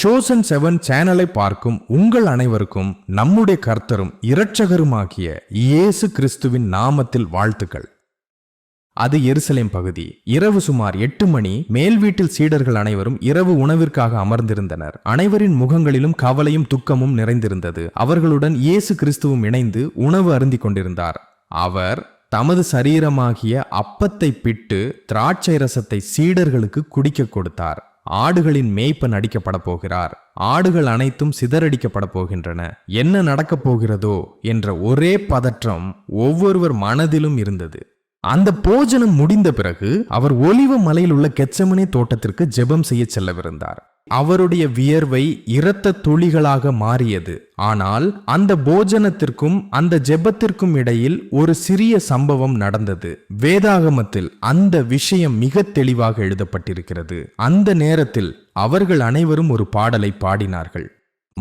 Chosen seven சேனலை பார்க்கும் உங்கள் அனைவருக்கும் நம்முடைய கர்த்தரும் இரட்சகருமாகிய இயேசு கிறிஸ்துவின் நாமத்தில் வாழ்த்துக்கள். அது எருசலேம் பகுதி. இரவு சுமார் எட்டு மணி மேல் வீட்டில் சீடர்கள் அனைவரும் இரவு உணவிற்காக அமர்ந்திருந்தனர். அனைவரின் முகங்களிலும் கவலையும் துக்கமும் நிறைந்திருந்தது. அவர்களுடன் இயேசு கிறிஸ்துவும் இணைந்து உணவு அருந்திக் கொண்டிருந்தார். அவர் தமது சரீரமாகிய அப்பத்தை பிட்டு திராட்சை ரசத்தை சீடர்களுக்கு குடிக்க கொடுத்தார். ஆடுகளின் மேய்ப்பன் அடிக்கப்பட போகிறார். ஆடுகள் அனைத்தும் சிதறடிக்கப்பட போகின்றன. என்ன நடக்கப் போகிறதோ என்ற ஒரே பதற்றம் ஒவ்வொருவர் மனதிலும் இருந்தது. அந்த போஜனம் முடிந்த பிறகு அவர் ஒலிவ மலையில் உள்ள கெச்சமனே தோட்டத்திற்கு ஜெபம் செய்ய செல்லவிருந்தார். அவருடைய வியர்வை இரத்த துளிகளாக மாறியது. ஆனால் அந்த போஜனத்திற்கும் அந்த ஜெபத்திற்கும் இடையில் ஒரு சிறிய சம்பவம் நடந்தது. வேதாகமத்தில் அந்த விஷயம் மிக தெளிவாக எழுதப்பட்டிருக்கிறது. அந்த நேரத்தில் அவர்கள் அனைவரும் ஒரு பாடலை பாடினார்கள்.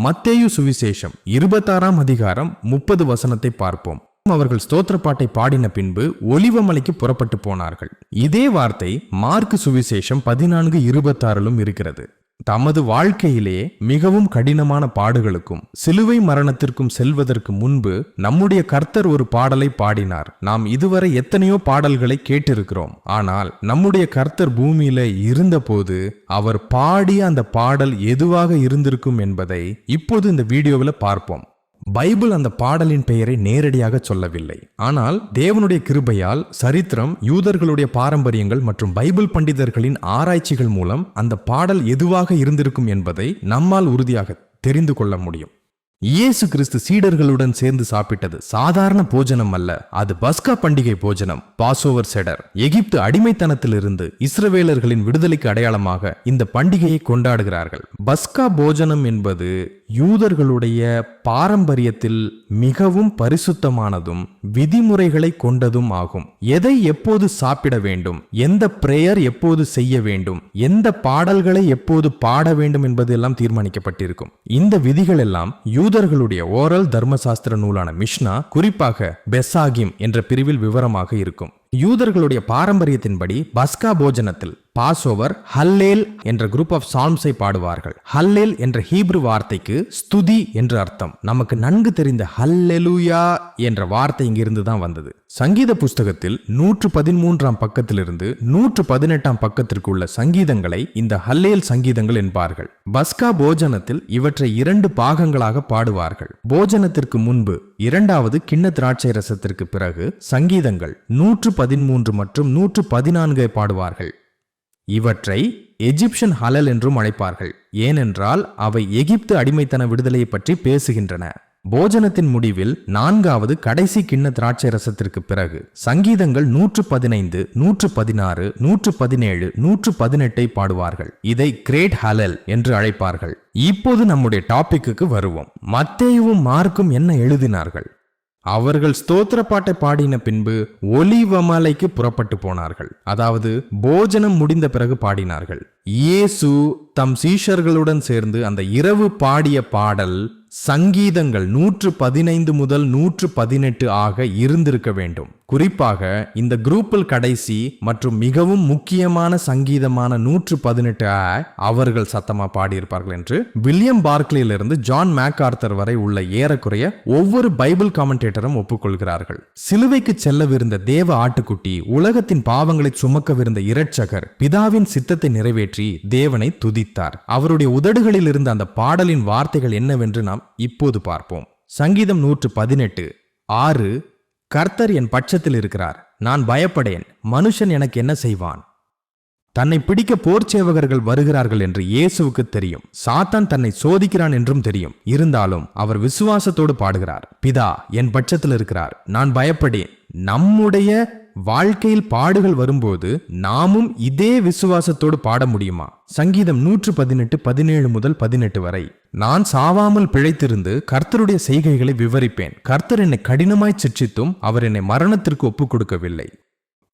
மத்தேயு சுவிசேஷம் இருபத்தாறாம் அதிகாரம் முப்பது வசனத்தை பார்ப்போம். அவர்கள் ஸ்தோத்திர பாட்டை பாடின பின்பு ஒலிவமலைக்கு புறப்பட்டு போனார்கள். இதே வார்த்தை மார்க் சுவிசேஷம் பதினான்கு இருபத்தாறிலும் இருக்கிறது. தமது வாழ்க்கையிலே மிகவும் கடினமான பாடுகளுக்கும் சிலுவை மரணத்திற்கும் செல்வதற்கு முன்பு நம்முடைய கர்த்தர் ஒரு பாடலை பாடினார். நாம் இதுவரை எத்தனையோ பாடல்களை கேட்டிருக்கிறோம். ஆனால் நம்முடைய கர்த்தர் பூமியில இருந்தபோது அவர் பாடிய அந்த பாடல் எதுவாக இருந்திருக்கும் என்பதை இப்போது இந்த வீடியோவில் பார்ப்போம். பைபிள் அந்த பாடலின் பெயரை நேரடியாக சொல்லவில்லை. ஆனால் தேவனுடைய கிருபையால் சரித்திரம் யூதர்களுடைய பாரம்பரியங்கள் மற்றும் பைபிள் பண்டிதர்களின் ஆராய்ச்சிகள் மூலம் அந்த பாடல் எதுவாக இருந்திருக்கும் என்பதை நம்மால் உறுதியாக தெரிந்து கொள்ள முடியும். இயேசு கிறிஸ்து சீடர்களுடன் சேர்ந்து சாப்பிட்டது சாதாரண போஜனம் அல்ல அது பஸ்கா பண்டிகை போஜனம் பாசோவர் செடர். எகிப்து அடிமைத்தனத்திலிருந்து இஸ்ரவேலர்களின் விடுதலைக்கு அடையாளமாக இந்த பண்டிகையை கொண்டாடுகிறார்கள். பஸ்கா போஜனம் என்பது யூதர்களுடைய பாரம்பரியத்தில் மிகவும் பரிசுத்தமானதும் விதிமுறைகளை கொண்டதும் ஆகும். எதை எப்போது சாப்பிட வேண்டும்? எந்த பிரேயர் எப்போது செய்ய வேண்டும்? எந்த பாடல்களை எப்போது பாட வேண்டும் என்பது எல்லாம் தீர்மானிக்கப்பட்டிருக்கும். இந்த விதிகள் எல்லாம் யூதர்களுடைய ஓரல் தர்மசாஸ்திர நூலான மிஷ்னா குறிப்பாக பெசாகிம் என்ற பிரிவில் விவரமாக இருக்கும். யூதர்களுடைய பாரம்பரியத்தின்படி பஸ்கா போஜனத்தில் பாஸ் ஓவர் ஹல்லேல் என்ற குரூப் ஆஃப் சால்ம்ஸை பாடுவார்கள். ஹல்லேல் என்ற ஹீப்ரு வார்த்தைக்கு ஸ்துதி என்று அர்த்தம். நமக்கு நன்கு தெரிந்த ஹல்லெலுயா என்ற வார்த்தை இங்கிருந்து தான் வந்தது. சங்கீத புஸ்தகத்தில் நூற்று பதிமூன்றாம் பக்கத்திலிருந்து நூற்று பதினெட்டாம் பக்கத்திற்கு உள்ள சங்கீதங்களை இந்த ஹல்லேல் சங்கீதங்கள் என்பார்கள். பஸ்கா போஜனத்தில் இவற்றை இரண்டு பாகங்களாக பாடுவார்கள். போஜனத்திற்கு முன்பு இரண்டாவது கிண்ண திராட்சை ரசத்திற்கு பிறகு சங்கீதங்கள் நூற்று பதிமூன்று மற்றும் நூற்று பதினான்கை பாடுவார்கள். இவற்றை எஜிப்ஷன் ஹலல் என்றும் அழைப்பார்கள். ஏனென்றால் அவை எகிப்து அடிமைத்தன விடுதலையை பற்றி பேசுகின்றன. போஜனத்தின் முடிவில் நான்காவது கடைசி கிண்ண திராட்சை ரசத்திற்கு பிறகு சங்கீதங்கள் நூற்று பதினைந்து நூற்று பதினாறு நூற்று பதினேழு நூற்று பதினெட்டை பாடுவார்கள். இதை கிரேட் ஹலல் என்று அழைப்பார்கள். இப்போது நம்முடைய டாபிக்கு வருவோம். மத்தேயும் மார்க்கும் என்ன எழுதினார்கள்? அவர்கள் ஸ்தோத்திர பாட்டை பாடின பின்பு ஒலிவமலைக்கு புறப்பட்டு போனார்கள். அதாவது போஜனம் முடிந்த பிறகு பாடினார்கள். இயேசு தம் சீஷர்களுடன் சேர்ந்து அந்த இரவு பாடிய பாடல் சங்கீதங்கள் நூற்று பதினைந்து முதல் நூற்று பதினெட்டு ஆக இருந்திருக்க வேண்டும். குறிப்பாக இந்த குரூப்பில் கடைசி மற்றும் மிகவும் முக்கியமான சங்கீதமான நூற்று பதினெட்டு ஆ அவர்கள் சத்தமா பாடியிருப்பார்கள் என்று வில்லியம் பார்க்லியிலிருந்து ஜான் மேக்கார்த்தர் வரை உள்ள ஏறக்குறைய ஒவ்வொரு பைபிள் காமெண்டேட்டரும் ஒப்புக்கொள்கிறார்கள். சிலுவைக்கு செல்லவிருந்த தேவ ஆட்டுக்குட்டி உலகத்தின் பாவங்களை சுமக்கவிருந்த இரட்சகர் பிதாவின் சித்தத்தை நிறைவேற்றி தேவனை துதித்தார். அவருடைய உதடுகளில் இருந்த அந்த பாடலின் வார்த்தைகள் என்னவென்று நாம் இப்போது பார்ப்போம். சங்கீதம் நூற்று பதினெட்டு ஆறு கர்த்தர் என் பட்சத்தில் இருக்கிறார். நான் பயப்படேன். மனுஷன் எனக்கு என்ன செய்வான்? தன்னை பிடிக்க போர் சேவகர்கள் வருகிறார்கள் என்று இயேசுவுக்கு தெரியும். சாத்தான் தன்னை சோதிக்கிறான் என்றும் தெரியும். இருந்தாலும் அவர் விசுவாசத்தோடு பாடுகிறார். பிதா என் பட்சத்தில் இருக்கிறார். நான் பயப்படேன். நம்முடைய வாழ்க்கையில் பாடுகள் வரும்போது நாமும் இதே விசுவாசத்தோடு பாட முடியுமா? சங்கீதம் நூற்று பதினெட்டு பதினேழு முதல் பதினெட்டு வரை. நான் சாவாமல் பிழைத்திருந்து கர்த்தருடைய செய்கைகளை விவரிப்பேன். கர்த்தர் என்னை கடினமாய் சிற்றித்தும் அவர் என்னை மரணத்திற்கு ஒப்புக் கொடுக்கவில்லை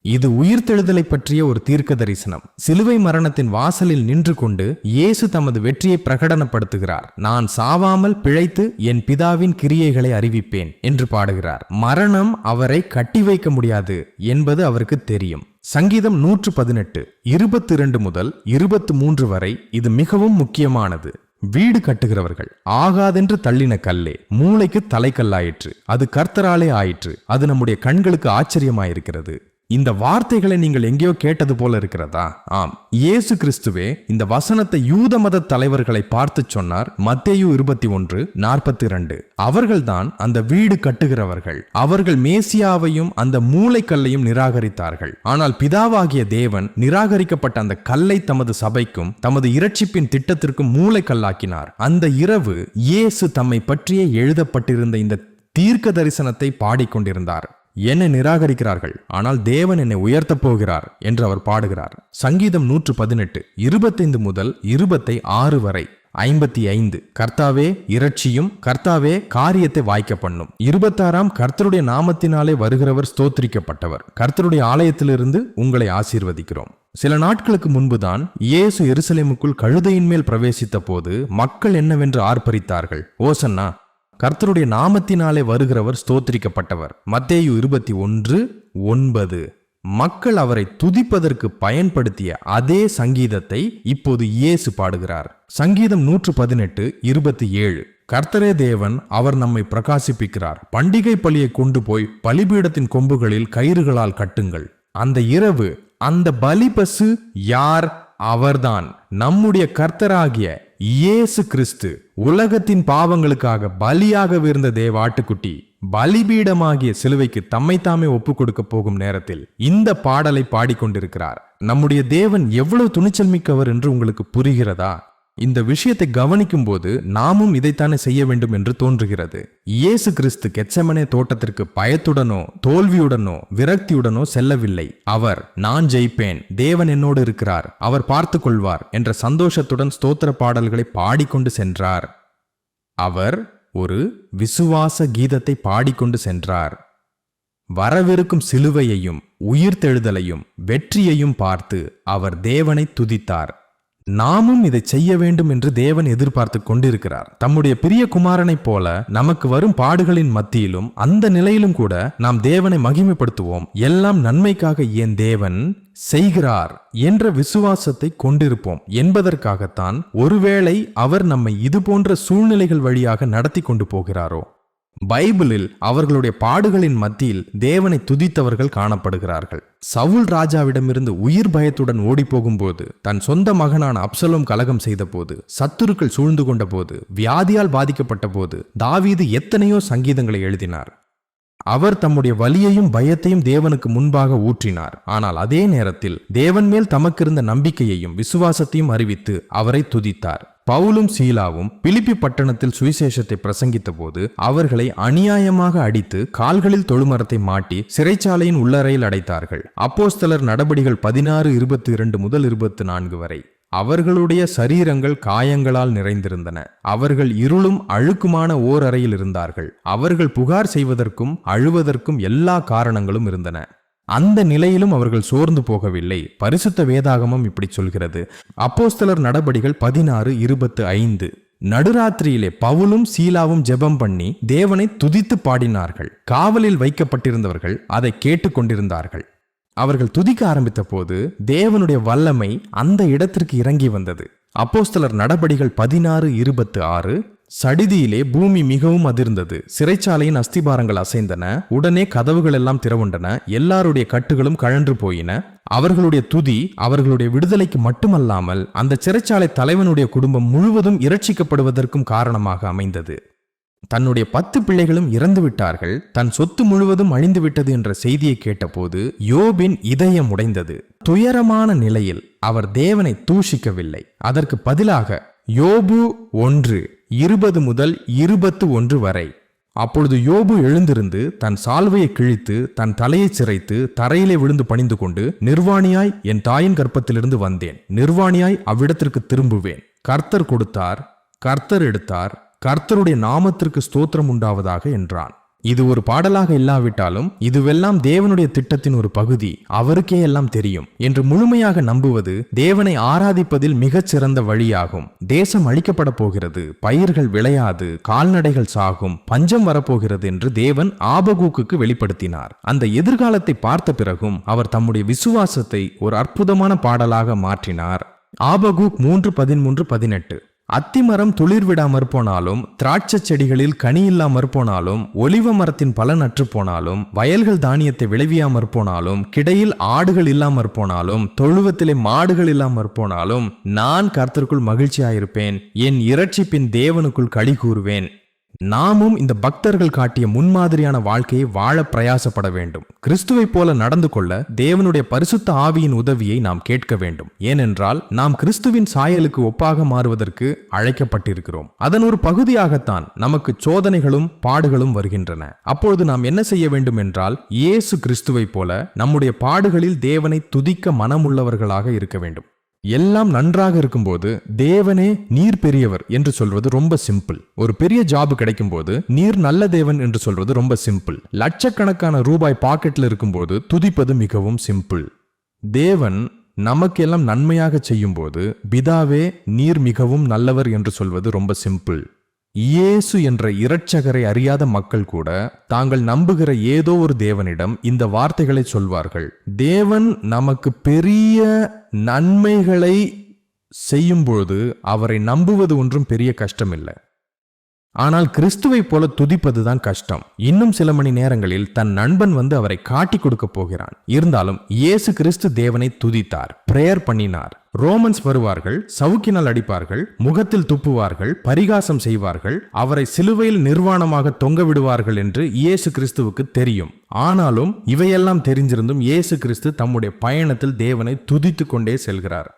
இது உயிர்த்தெழுதலை பற்றிய ஒரு தீர்க்க தரிசனம் சிலுவை மரணத்தின் வாசலில் நின்று கொண்டு இயேசு தமது வெற்றியை பிரகடனப்படுத்துகிறார். நான் சாவாமல் பிழைத்து என் பிதாவின் கிரியைகளை அறிவிப்பேன் என்று பாடுகிறார். மரணம் அவரை கட்டி வைக்க முடியாது என்பது அவருக்கு தெரியும். சங்கீதம் நூற்று பதினெட்டு இருபத்தி இரண்டு முதல் இருபத்து மூன்று வரை இது மிகவும் முக்கியமானது. வீடு கட்டுகிறவர்கள் ஆகாதென்று தள்ளின கல்லே மூளைக்கு தலைக்கல்லாயிற்று அது கர்த்தராலே ஆயிற்று அது நம்முடைய கண்களுக்கு ஆச்சரியமாயிருக்கிறது. இந்த வார்த்தைகளை நீங்கள் எங்கேயோ கேட்டது போல இருக்கிறதா? ஆம். இயேசு கிறிஸ்துவே இந்த வசனத்தை யூத மத தலைவர்களை பார்த்து சொன்னார். மத்தேயு இருபத்தி ஒன்று நாற்பத்தி இரண்டு. அவர்கள்தான் அந்த வீடு கட்டுகிறவர்கள். அவர்கள் மேசியாவையும் அந்த மூளைக்கல்லையும் நிராகரித்தார்கள். ஆனால் பிதாவாகிய தேவன் நிராகரிக்கப்பட்ட அந்த கல்லை தமது சபைக்கும் தமது இரட்சிப்பின் திட்டத்திற்கும் மூளைக்கல்லாக்கினார் அந்த இரவு இயேசு தம்மை பற்றியே எழுதப்பட்டிருந்த இந்த தீர்க்க தரிசனத்தை பாடிக்கொண்டிருந்தார். என்னை நிராகரிக்கிறார்கள் ஆனால் தேவன் என்னை உயர்த்தப் போகிறார் என்று அவர் பாடுகிறார். சங்கீதம் நூற்று பதினெட்டு இருபத்தைந்து முதல் இருபத்தை ஆறு வரை ஐம்பத்தி ஐந்து கர்த்தாவே இரட்சியும் கர்த்தாவே காரியத்தை வாய்க்க பண்ணும். இருபத்தாறாம் கர்த்தருடைய நாமத்தினாலே வருகிறவர் ஸ்தோத்திரிக்கப்பட்டவர். கர்த்தருடைய ஆலயத்திலிருந்து உங்களை ஆசீர்வதிக்கிறோம். சில நாட்களுக்கு முன்புதான் இயேசு எருசலேமுக்குள் கழுதையின் மேல் பிரவேசித்த போது மக்கள் என்னவென்று ஆர்ப்பரித்தார்கள். ஓசன்னா கர்த்தருடைய நாமத்தினாலே வருகிறவர் ஸ்தோத்திரிக்கப்பட்டவர். மத்தேயு இருபத்தி ஒன்று ஒன்பது. மக்கள் அவரை துதிப்பதற்கு பயன்படுத்திய அதே சங்கீதத்தை இப்போது இயேசு பாடுகிறார். சங்கீதம் நூற்று பதினெட்டு இருபத்தி ஏழு. கர்த்தரே தேவன் அவர் நம்மை பிரகாசிப்பிக்கிறார். பண்டிகை பலியை கொண்டு போய் பலிபீடத்தின் கொம்புகளில் கயிறுகளால் கட்டுங்கள். அந்த இரவு அந்த பலிபசு யார்? அவர்தான் நம்முடைய கர்த்தராகிய இயேசு கிறிஸ்து உலகத்தின் பாவங்களுக்காக பலியாக இருந்த தேவ ஆட்டுக்குட்டி பலிபீடமாகிய சிலுவைக்கு தம்மைத்தாமே ஒப்பு கொடுக்க போகும் நேரத்தில் இந்த பாடலை பாடிக்கொண்டிருக்கிறார். நம்முடைய தேவன் எவ்வளவு துணிச்சல் மிக்கவர் என்று உங்களுக்கு புரிகிறதா? இந்த விஷயத்தை கவனிக்கும் போது நாமும் இதைத்தானே செய்ய வேண்டும் என்று தோன்றுகிறது. இயேசு கிறிஸ்து கெச்சமனே தோட்டத்திற்கு பயத்துடனோ தோல்வியுடனோ விரக்தியுடனோ செல்லவில்லை. அவர் நான் ஜெயிப்பேன் தேவன் என்னோடு இருக்கிறார் அவர் பார்த்து கொள்வார் என்ற சந்தோஷத்துடன் ஸ்தோத்திர பாடல்களை பாடிக்கொண்டு சென்றார். அவர் ஒரு விசுவாச கீதத்தை பாடிக்கொண்டு சென்றார். வரவிருக்கும் சிலுவையையும் உயிர்த்தெழுதலையும் வெற்றியையும் பார்த்து அவர் தேவனை துதித்தார். நாமும் இதை செய்ய வேண்டும் என்று தேவன் எதிர்பார்த்து கொண்டிருக்கிறார். தம்முடைய பிரிய குமாரனைப் போல நமக்கு வரும் பாடுகளின் மத்தியிலும் அந்த நிலையிலும் கூட நாம் தேவனை மகிமைப்படுத்துவோம். எல்லாம் நன்மைக்காக என் தேவன் செய்கிறார் என்ற விசுவாசத்தை கொண்டிருப்போம். என்பதற்காகத்தான் ஒருவேளை அவர் நம்மை இது போன்ற சூழ்நிலைகள் வழியாக நடத்தி கொண்டு போகிறாரோ? பைபிளில் அவர்களுடைய பாடுகளின் மத்தியில் தேவனை துதித்தவர்கள் காணப்படுகிறார்கள். சவுல் ராஜாவிடமிருந்து உயிர் பயத்துடன் ஓடி போகும்போது தன் சொந்த மகனான அப்சலோம் கலகம் செய்தபோது சத்துருக்கள் சூழ்ந்து கொண்டபோது வியாதியால் பாதிக்கப்பட்ட போது தாவீது எத்தனையோ சங்கீதங்களை எழுதினார். அவர் தம்முடைய வலியையும் பயத்தையும் தேவனுக்கு முன்பாக ஊற்றினார். ஆனால் அதே நேரத்தில் தேவன் மேல் தமக்கிருந்த நம்பிக்கையையும் விசுவாசத்தையும் அறிவித்து அவரை துதித்தார். பவுலும் சீலாவும் பிலிப்பி பட்டணத்தில் சுவிசேஷத்தை பிரசங்கித்த போது அவர்களை அநியாயமாக அடித்து கால்களில் தொழுமரத்தை மாட்டி சிறைச்சாலையின் உள்ளறையில் அடைத்தார்கள். அப்போஸ்தலர் நடபடிகள் பதினாறு இருபத்தி இரண்டு முதல் இருபத்தி நான்கு வரை அவர்களுடைய சரீரங்கள் காயங்களால் நிறைந்திருந்தன. அவர்கள் இருளும் அழுக்குமான ஓர் அறையில் இருந்தார்கள். அவர்கள் புகார் செய்வதற்கும் அழுவதற்கும் எல்லா காரணங்களும் இருந்தன. அந்த நிலையிலும் அவர்கள் சோர்ந்து போகவில்லை. பரிசுத்த வேதாகமம் இப்படி சொல்கிறது. அப்போஸ்தலர் நடபடிகள் பதினாறு இருபத்து ஐந்து. நடுராத்திரியிலே பவுலும் சீலாவும் ஜெபம் பண்ணி தேவனை துதித்து பாடினார்கள். காவலில் வைக்கப்பட்டிருந்தவர்கள் அதை கேட்டுக்கொண்டிருந்தார்கள் அவர்கள் துதிக்க ஆரம்பித்த போது தேவனுடைய வல்லமை அந்த இடத்திற்கு இறங்கி வந்தது. அப்போஸ்தலர் நடபடிகள் பதினாறு இருபத்து ஆறு. சடிதியிலே பூமி மிகவும் அதிர்ந்தது. சிறைச்சாலையின் அஸ்திபாரங்கள் அசைந்தன. உடனே கதவுகள் எல்லாம் திறவுண்டன. எல்லாருடைய கட்டுகளும் கழன்று போயின. அவர்களுடைய துதி அவர்களுடைய விடுதலைக்கு மட்டுமல்லாமல் அந்த சிறைச்சாலை தலைவனுடைய குடும்பம் முழுவதும் இரட்சிக்கப்படுவதற்கும் காரணமாக அமைந்தது. தன்னுடைய பத்து பிள்ளைகளும் இறந்து விட்டார்கள் தன் சொத்து முழுவதும் அழிந்து விட்டது என்ற செய்தியை கேட்டபோது யோபின் இதயம் உடைந்தது. துயரமான நிலையில் அவர் தேவனை தூஷிக்கவில்லை. அதற்கு பதிலாக யோபு ஒன்று இருபது முதல் இருபத்து ஒன்று வரை. அப்பொழுது யோபு எழுந்திருந்து தன் சால்வையை கிழித்து தன் தலையை சிரைத்து தரையிலே விழுந்து பணிந்து கொண்டு நிர்வாணியாய் என் தாயின் கற்பத்திலிருந்து வந்தேன். நிர்வாணியாய் அவ்விடத்திற்கு திரும்புவேன். கர்த்தர் கொடுத்தார் கர்த்தர் எடுத்தார் கர்த்தருடைய நாமத்திற்கு ஸ்தோத்திரம் உண்டாவதாக என்றான். இது ஒரு பாடலாக இல்லாவிட்டாலும் இதுவெல்லாம் தேவனுடைய திட்டத்தின் ஒரு பகுதி. அவருக்கே எல்லாம் தெரியும் என்று முழுமையாக நம்புவது தேவனை ஆராதிப்பதில் மிகச்சிறந்த வழியாகும். தேசம் அழிக்கப்பட போகிறது பயிர்கள் விளையாது கால்நடைகள் சாகும் பஞ்சம் வரப்போகிறது என்று தேவன் ஆபகூக்குக்கு வெளிப்படுத்தினார். அந்த எதிர்காலத்தை பார்த்த பிறகும் அவர் தம்முடைய விசுவாசத்தை ஒரு அற்புதமான பாடலாக மாற்றினார். ஆபகூக் மூன்று பதிமூன்று பதினெட்டு. அத்திமரம் துளிர் விடாமற் போனாலும் திராட்சை செடிகளில் கனி இல்லாமற் போனாலும் ஒலிவ மரத்தின் பலன் அற்று போனாலும் வயல்கள் தானியத்தை விளைவியாமற் போனாலும் கிடையில் ஆடுகள் இல்லாமற் போனாலும் தொழுவத்திலே மாடுகள் இல்லாமற் போனாலும் நான் கர்த்தருக்குள் மகிழ்ச்சியாயிருப்பேன் என் இரட்சிப்பின் தேவனுக்குள் களி கூறுவேன். நாமும் இந்த பக்தர்கள் காட்டிய முன்மாதிரியான வாழ்க்கையை வாழ பிரயாசப்பட வேண்டும். கிறிஸ்துவைப் போல நடந்து கொள்ள தேவனுடைய பரிசுத்த ஆவியின் உதவியை நாம் கேட்க வேண்டும். ஏனென்றால் நாம் கிறிஸ்துவின் சாயலுக்கு ஒப்பாக மாறுவதற்கு அழைக்கப்பட்டிருக்கிறோம். அதன் ஒரு பகுதியாகத்தான் நமக்கு சோதனைகளும் பாடுகளும் வருகின்றன. அப்பொழுது நாம் என்ன செய்ய வேண்டும் என்றால் இயேசு கிறிஸ்துவைப் போல நம்முடைய பாடுகளில் தேவனை துதிக்க மனமுள்ளவர்களாக இருக்க வேண்டும். எல்லாம் நன்றாக இருக்கும்போது தேவனே நீர் பெரியவர் என்று சொல்வது ரொம்ப சிம்பிள் ஒரு பெரிய ஜாப் கிடைக்கும் போது நீர் நல்ல தேவன் என்று சொல்வது ரொம்ப சிம்பிள் லட்சக்கணக்கான ரூபாய் பாக்கெட்ல இருக்கும்போது துதிப்பது மிகவும் சிம்பிள் தேவன் நமக்கெல்லாம் நன்மையாக செய்யும்போது பிதாவே நீர் மிகவும் நல்லவர் என்று சொல்வது ரொம்ப சிம்பிள் இயேசு என்ற இரட்சகரை அறியாத மக்கள் கூட தாங்கள் நம்புகிற ஏதோ ஒரு தேவனிடம் இந்த வார்த்தைகளை சொல்வார்கள். தேவன் நமக்கு பெரிய நன்மைகளை செய்யும்பொழுது அவரை நம்புவது ஒன்றும் பெரிய கஷ்டமில்லை. ஆனால் கிறிஸ்துவைப் போல துதிப்பதுதான் கஷ்டம். இன்னும் சில மணி நேரங்களில் தன் நண்பன் வந்து அவரை காட்டி கொடுக்க போகிறான். இருந்தாலும் இயேசு கிறிஸ்து தேவனை துதித்தார் பிரேயர் பண்ணினார். ரோமன்ஸ் வருவார்கள் சவுக்கினால் அடிப்பார்கள் முகத்தில் துப்புவார்கள் பரிகாசம் செய்வார்கள் அவரை சிலுவையில் நிர்வாணமாக தொங்க விடுவார்கள் என்று இயேசு கிறிஸ்துவுக்கு தெரியும். ஆனாலும் இவையெல்லாம் தெரிஞ்சிருந்தும் இயேசு கிறிஸ்து தம்முடைய பயணத்தில் தேவனை துதித்து கொண்டே செல்கிறார்.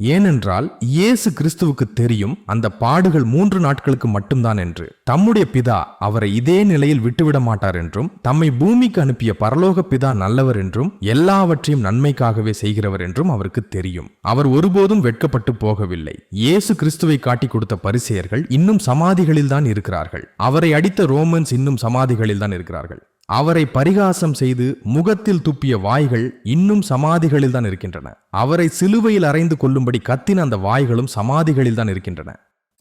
ஏனென்றால் இயேசு கிறிஸ்துவுக்கு தெரியும் அந்த பாடுகள் மூன்று நாட்களுக்கு மட்டும்தான் என்று. தம்முடைய பிதா அவரை இதே நிலையில் விட்டுவிட மாட்டார் என்றும் தம்மை பூமிக்கு அனுப்பிய பரலோக பிதா நல்லவர் என்றும் எல்லாவற்றையும் நன்மைக்காகவே செய்கிறவர் என்றும் அவருக்கு தெரியும். அவர் ஒருபோதும் வெட்கப்பட்டு போகவில்லை. இயேசு கிறிஸ்துவை காட்டி கொடுத்த பரிசெயர்கள் இன்னும் சமாதிகளில் தான் இருக்கிறார்கள். அவரை அடித்த ரோமன்ஸ் இன்னும் சமாதிகளில் தான் இருக்கிறார்கள். அவரை பரிகாசம் செய்து முகத்தில் துப்பிய வாய்கள் இன்னும் சமாதிகளில் தான் இருக்கின்றன. அவரை சிலுவையில் அறைந்து கொள்ளும்படி கத்தின அந்த வாய்களும் சமாதிகளில் தான் இருக்கின்றன.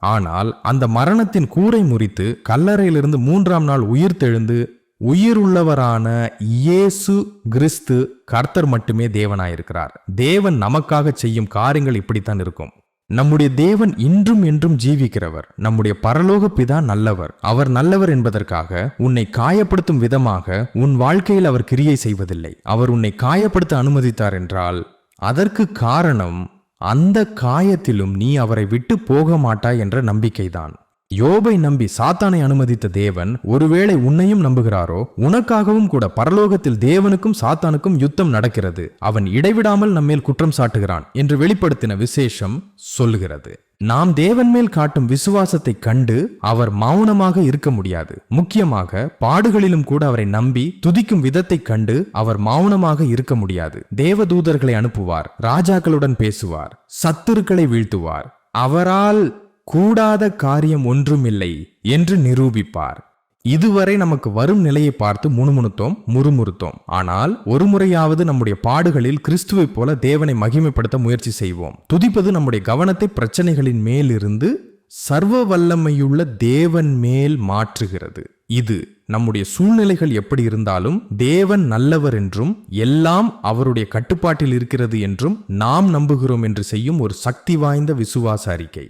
ஆனால் அந்த மரணத்தின் கூரை முறித்து கல்லறையிலிருந்து மூன்றாம் நாள் உயிர் தெழுந்து உயிருள்ளவரான இயேசு கிறிஸ்து கர்த்தர் மட்டுமே தேவனாயிருக்கிறார். தேவன் நமக்காக செய்யும் காரியங்கள் இப்படித்தான் இருக்கும். நம்முடைய தேவன் இன்றும் என்றும் ஜீவிக்கிறவர். நம்முடைய பரலோக பிதா நல்லவர். அவர் நல்லவர் என்பதற்காக உன்னை காயப்படுத்தும் விதமாக உன் வாழ்க்கையில் அவர் கிரியை செய்வதில்லை. அவர் உன்னை காயப்படுத்த அனுமதித்தார் என்றால் அதற்கு காரணம் அந்த காயத்திலும் நீ அவரை விட்டு போக மாட்டாய் என்ற நம்பிக்கைதான். யோபை நம்பி சாத்தானை அனுமதித்த தேவன் ஒருவேளை உன்னையும் நம்புகிறாரோ? உனக்காகவும் கூட பரலோகத்தில் தேவனுக்கும் சாத்தானுக்கும் யுத்தம் நடக்கிறது. அவன் இடைவிடாமல் நம்மேல் குற்றம் சாட்டுகிறான் என்று வெளிப்படுத்தின விசேஷம் சொல்லுகிறது. நாம் தேவன் மேல் காட்டும் விசுவாசத்தை கண்டு அவர் மௌனமாக இருக்க முடியாது. முக்கியமாக பாடுகளிலும் கூட அவரை நம்பி துதிக்கும் விதத்தை கண்டு அவர் மௌனமாக இருக்க முடியாது. தேவதூதர்களை அனுப்புவார் ராஜாக்களுடன் பேசுவார் சத்துருக்களை வீழ்த்துவார். அவரால் கூடாத காரியம் ஒன்றுமில்லை என்று நிரூபிப்பார். இதுவரை நமக்கு வரும் நிலையை பார்த்து முணுமுணுத்தோம் முறுமுறுத்தோம். ஆனால் ஒரு முறையாவது நம்முடைய பாடுகளில் கிறிஸ்துவைப் போல தேவனை மகிமைப்படுத்த முயற்சி செய்வோம். துதிப்பது நம்முடைய கவனத்தை பிரச்சனைகளின் மேலிருந்து சர்வ வல்லமையுள்ள தேவன் மேல் மாற்றுகிறது. இது நம்முடைய சூழ்நிலைகள் எப்படி இருந்தாலும் தேவன் நல்லவர் என்றும் எல்லாம் அவருடைய கட்டுப்பாட்டில் இருக்கிறது என்றும் நாம் நம்புகிறோம் என்று செய்யும் ஒரு சக்தி வாய்ந்த விசுவாச அறிக்கை.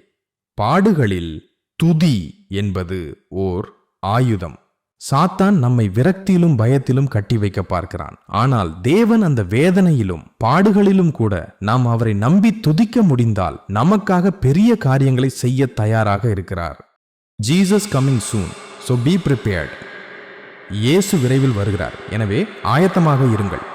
பாடுகளில் துதி என்பது ஓர் ஆயுதம். சாத்தான் நம்மை விரக்தியிலும் பயத்திலும் கட்டி வைக்க பார்க்கிறான். ஆனால் தேவன் அந்த வேதனையிலும் பாடுகளிலும் கூட நாம் அவரை நம்பி துதிக்க முடிந்தால் நமக்காக பெரிய காரியங்களை செய்ய தயாராக இருக்கிறார். Jesus coming soon so be prepared இயேசு விரைவில் வருகிறார். எனவே ஆயத்தமாக இருங்கள்.